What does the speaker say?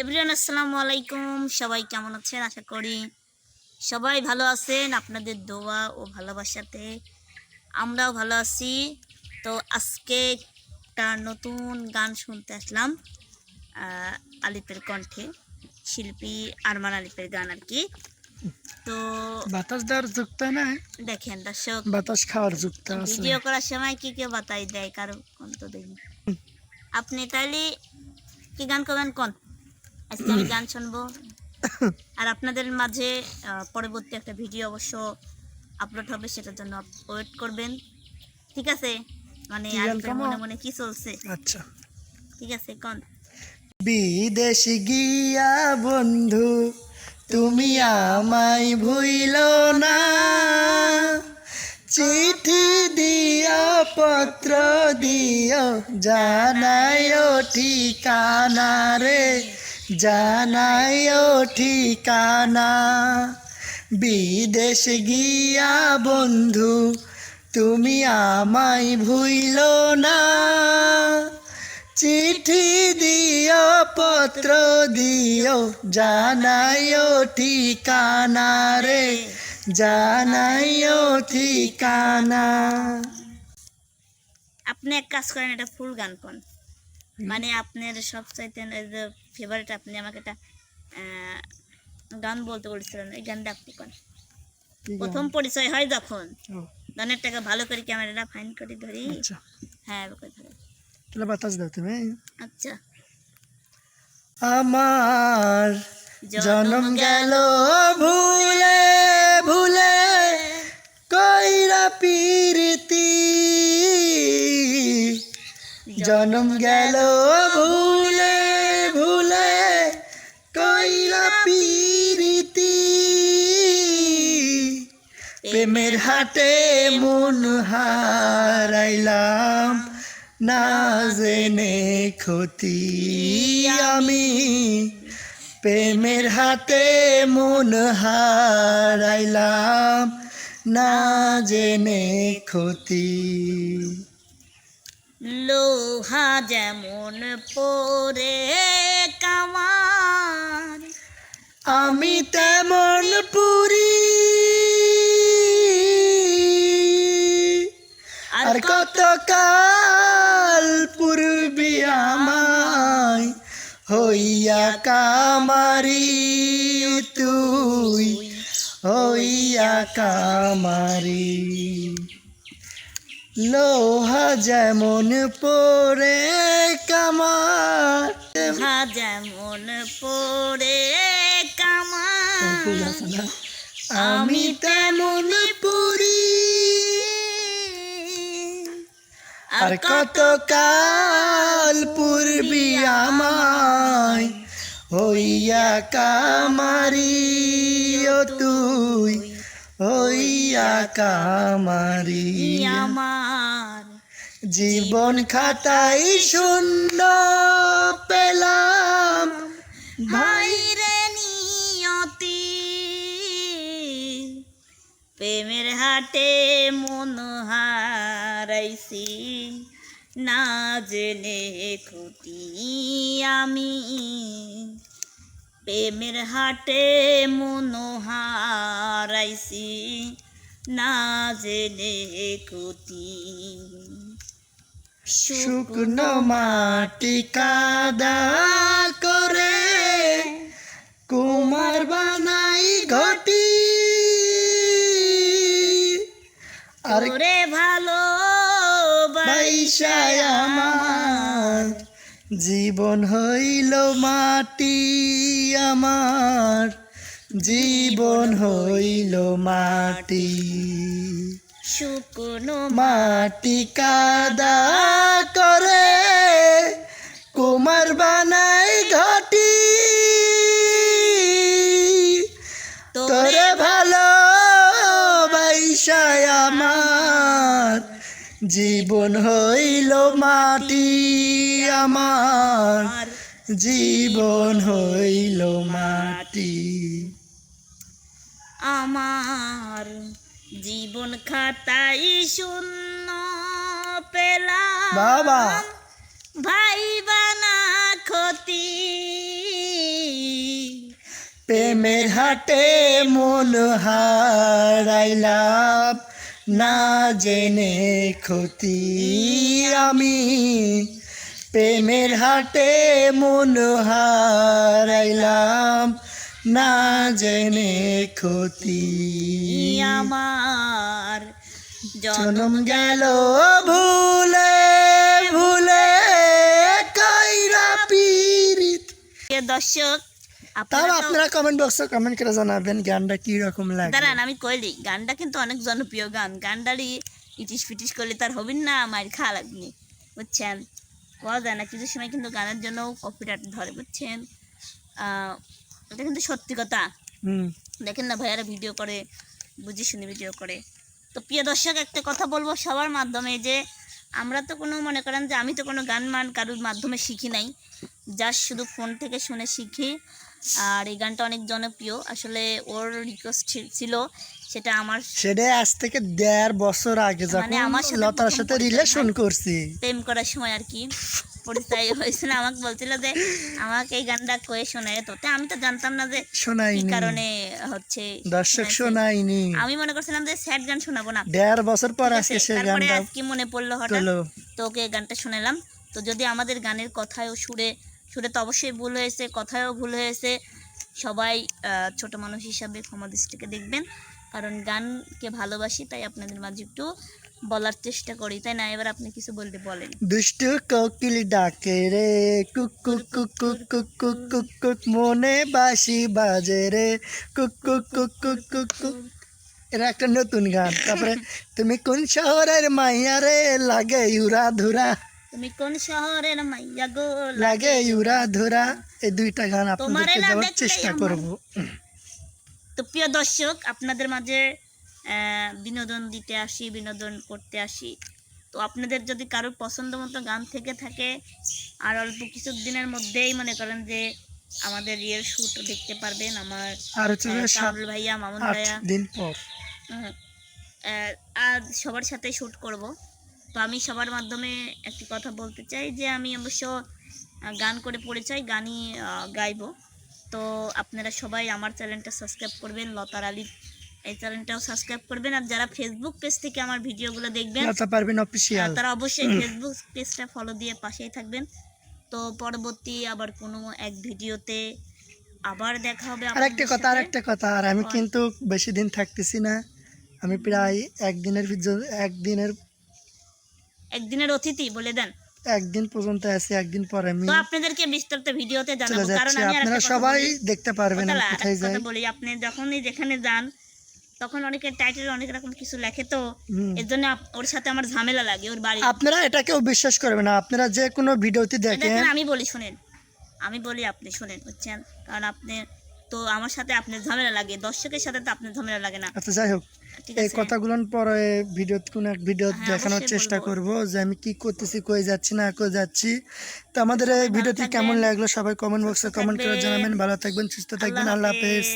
Everyone আসসালামু আলাইকুম। সবাই কেমন আছেন? আশা করি সবাই ভালো আছেন। আপনাদের দোয়া ও ভালোবাসাতে আমরাও ভালো আছি। তো আজকে একটা নতুন গান শুনতে আসলাম আলিপের কণ্ঠে শিল্পী আরমান আলিপের গান আর কি। তো বাতাস দেওয়ার যুক্ত না? দেখেন দর্শক বাতাস খাওয়ার যুক্ত ভিডিও করার সময় কি কেউ বাতাই দেয়? কারও কোন তো দেখি আপনি তাহলে কি গান করবেন? কোন? আজকে আমি গান শুনব। আর আপনাদের মাঝে আহ, পরবর্তী একটা ভিডিও অবশ্য আপলোড হবে সেটার জন্য ওয়েট করবেন। ঠিক আছে? মানে? মনে মনে কি চলছে? আচ্ছা। ঠিক আছে কোন। বিদেশ গিয়া বন্ধু তুমি আমায় ভুইল না। চিঠি দিও পত্র দিও জানাইও ঠিকানা রে। জানাইও ঠিকানা। বিদেশ গিয়া বন্ধু, তুমি আমায় ভুইল না। চিঠি দিও, পত্র দিও, জানাইও ঠিকানা রে। জানাইও ঠিকানা। আপনি এক কাজ করেন, এটা ফুল গান কোন? মানে আপনার সবচাইতে ফেভারিট আপনি আমাকে একটা গান বলতে বলেছিলেন এই গানটা আপনি কোন প্রথম পরিচয় হয় যখন। গানের টাকা ভালো করে ক্যামেরাটা ফাইন করে ধরি। আচ্ছা। হ্যাঁ তাহলে বাতাস দাও তুমি। আচ্ছা। আমার জনম গেল ভুলে ভুলে কইরা পিরিতি জনম গেল, ভুলে ভুলে কইরা পিরিতি। প্রেমের হাটে মন হারাইলাম, না জেনে ক্ষতি আমি। প্রেমের হাতে মন হারাইলাম, না জেনে ক্ষতি। লোহা যেমন পরে কামার আমি তেমন পুরি। আর কত কাল পূর্বি আমায় হইয়া কামারি তুই হইয়া কামারি। লোহা যেমন পরে কামার লোহা যেমন পরে কামার আমি তেমন পুরি। আর কত কাল পূর্বি আমায় হইয়া কামারি ও তুই হইয়া কামারি আমার। জীবন খাতাই শূন্য পেলাম। ভাইরে নিয়তি। প্রেমের হাটে মন হারাইছি। না জেনে ক্ষতি আমি। প্রেমের হাটে মন হারাইছি। না জেনে ক্ষতি শুকনো মাটি কাদা করে কুমার বানাই ঘটি। আর ভালো বাইশায় আমার জীবন হইল মাটি আমার। জীবন হইল মাটি। শুকনো মাটি কাদা করে কুমার বানাই ঘটি। তোরে ভালো বাইশায় আমার জীবন হইল মাটি আমার জীবন হইল মাটি। আমার জীবন খাতাই শূন্য পেলাম। বাবা। ভাই বানা ক্ষতি। প্রেমের হাটে মন হারাইলাম না জেনে ক্ষতি আমি। প্রেমের হাটে মন হারাইলাম না জেনে ক্ষতি। আমার জনম গেল ভুলে ভুলে কাইরা পিরিত প্রিয় দর্শক তাও আপনারা কমেন্ট বক্সে কমেন্ট করে জানাবেন গানটা কি রকম লাগে। দাঁড়ান আমি কইলি গানটা কিন্তু অনেক জনপ্রিয় গান। গানটারই ইটিস ফিটিস করলে তার হবে না মার খাওয়া লাগবে বুঝছেন? কোয়া যায় না কিছু সময় কিন্তু গানের জন্য কপিরাইট ধরে বুঝছেন? আহ, এটা কিন্তু সত্যি কথা। দেখেন না ভাইয়ারা ভিডিও করে বুঝি শুনে ভিডিও করে। তো প্রিয় দর্শক একটা কথা বলব সবার মাধ্যমে যে আমরা তো কোনো মনে করেন যে আমি তো কোনো গান মান কারোর মাধ্যমে শিখি নাই। জাস্ট শুধু ফোন থেকে শুনে শিখি। আর এই গানটা অনেক জনপ্রিয়। আসলে ওর রিকোয়েস্ট ছিল সেটা আমার সেটা আজ থেকে দেড় বছর আগে যখন মানে আমার সাথে লতার সাথে রিলেশন করছি। প্রেম করার সময় আর কি। পরিচয় হয়েছিল আমাকে বলছিল যে আমাকে এই গানটা কয়ে শোনায় তো। আমি তো জানতাম না যে শোনাইনি কারণে হচ্ছে দর্শক শোনাইনি আমি মনে করছিলাম যে স্যাড গান শোনাবো না। দেড় বছর পর আজকে গানটা আজকে মনে পড়ল হঠাৎ। তোলো। তো ওকে গানটা শোনালাম। তো যদি আমাদের গানের কথায়ও সুরে সুরে তো অবশ্যই ভুল হয়েছে কথায়ও ভুল হয়েছে। সবাই আহ, ছোট মানুষ হিসাবে ক্ষমা দৃষ্টিকে দেখবেন। কারণ গানকে ভালোবাসি তাই আপনাদের মাঝে একটু বলার চেষ্টা করি তাই না এবার আপনি কিছু বলতে বলেন দুষ্টু কোকিল ডাকে রে কুক কুক কুক কুক কুক কুক কুক কুক মনে বাসি বাজে রে কুক কুক কুক কুক কুক কুক এটা একটা নতুন গান তারপরে তুমি কোন শহরের মাইয়া রে লাগে ইউরা ধুরা তুমি কোন শহরের মাইয়া গো লাগে ইউরা ধুরা এই দুইটা গান তোমারে আপনাদেরকে দেওয়ার চেষ্টা করব তো প্রিয় দর্শক আপনাদের মাঝে বিনোদন দিতে আসি বিনোদন করতে আসি। তো আপনাদের যদি কারোর পছন্দ মতো গান থেকে থাকে আর অল্প কিছু দিনের মধ্যেই মনে করেন যে আমাদের রিয়েল শ্যুট দেখতে পারবেন আমার কামরুল ভাইয়া মামুন ভাইয়া। দিন পর। আর সবার সাথে শুট করব। তো আমি সবার মাধ্যমে একটি কথা বলতে চাই যে আমি অবশ্য গান করে পরিচয় গানই গাইবো। তো আপনারা সবাই আমার চ্যানেলটা সাবস্ক্রাইব করবেন লতার আলী এই চ্যানেলটাও সাবস্ক্রাইব করবেন আর যারা ফেসবুক পেজ থেকে আমার ভিডিওগুলো দেখবেন লতা পারবেন অফিসিয়াল তারা অবশ্যই ফেসবুক পেজটা ফলো দিয়ে পাশেই থাকবেন। তো পরবর্তী আবার কোনো এক ভিডিওতে আবার দেখা হবে আর একটা কথা আর একটা কথা আর আমি কিন্তু বেশি দিন থাকতেছি না। আমি প্রায় একদিনের একদিনের একদিনের অতিথি বলে দেন। একদিন পর্যন্ত আছে একদিন পর আমি তো আপনাদেরকে বিস্তারিত ভিডিওতে জানাব কারণ আমি আপনারা সবাই দেখতে পারবেন কোথায় যাই। বলি। আপনি যখনই যেখানে যান তখন অনেকের টাইটেল অনেক রকম কিছু লেখে তো এর জন্য ওর সাথে আমার ঝামেলা লাগে ওর বাড়ি। আপনারা এটা কেউ বিশ্বাস করবেন না। আপনারা যে কোনো ভিডিওতে দেখেন আমি বলি শুনেন। আমি বলি আপনি শুনেন বুঝছেন? কারণ আপনি তো আমার সাথে আপনার ঝামেলা লাগে। দর্শকের সাথে তো আপনার ঝামেলা লাগে না। আচ্ছা যাই হোক। এই কথাগুলো পরে ভিডিও কোন এক ভিডিও হ্যাঁ, দেখানোর চেষ্টা। করব যে আমি কি করতেছি কই যাচ্ছি না কই যাচ্ছি। তো আমাদের এই ভিডিওটি কেমন লাগল সবাই কমেন্ট বক্সে কমেন্ট করে জানাবেন। ভালো থাকবেন সুস্থ থাকবেন। আল্লাহ হাফেজ।